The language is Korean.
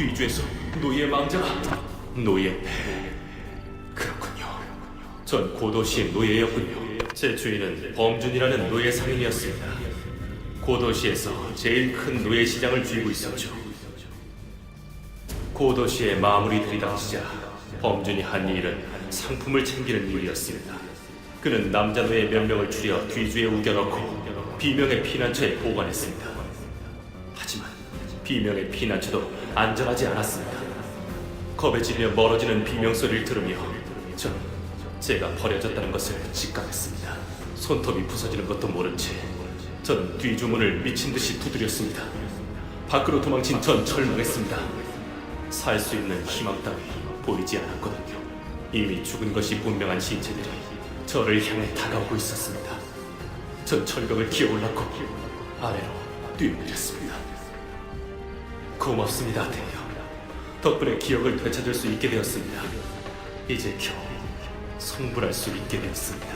뒤주에서 노예 망자가 노예 폐 그렇군요. 전 고도시의 노예였군요. 제 주인은 범준이라는 노예 상인이었습니다. 고도시에서 제일 큰 노예 시장을 쥐고 있었죠. 고도시의 마무리 들이닥치자 범준이 한 일은 상품을 챙기는 일이었습니다. 그는 남자 노예 몇 명을 추려 뒤주에 우겨넣고 비명의 피난처에 보관했습니다. 비명의 피난처도 안전하지 않았습니다. 겁에 질려 멀어지는 비명 소리를 들으며 전 제가 버려졌다는 것을 직감했습니다. 손톱이 부서지는 것도 모른 채 저는 뒤주문을 미친 듯이 두드렸습니다. 밖으로 도망친 전 절망했습니다. 살 수 있는 희망 따위 보이지 않았거든요. 이미 죽은 것이 분명한 신체들이 저를 향해 다가오고 있었습니다. 전 철벽을 기어올랐고 아래로 뛰어내렸습니다. 고맙습니다, 대여. 덕분에 기억을 되찾을 수 있게 되었습니다. 이제 겨우 성불할 수 있게 되었습니다.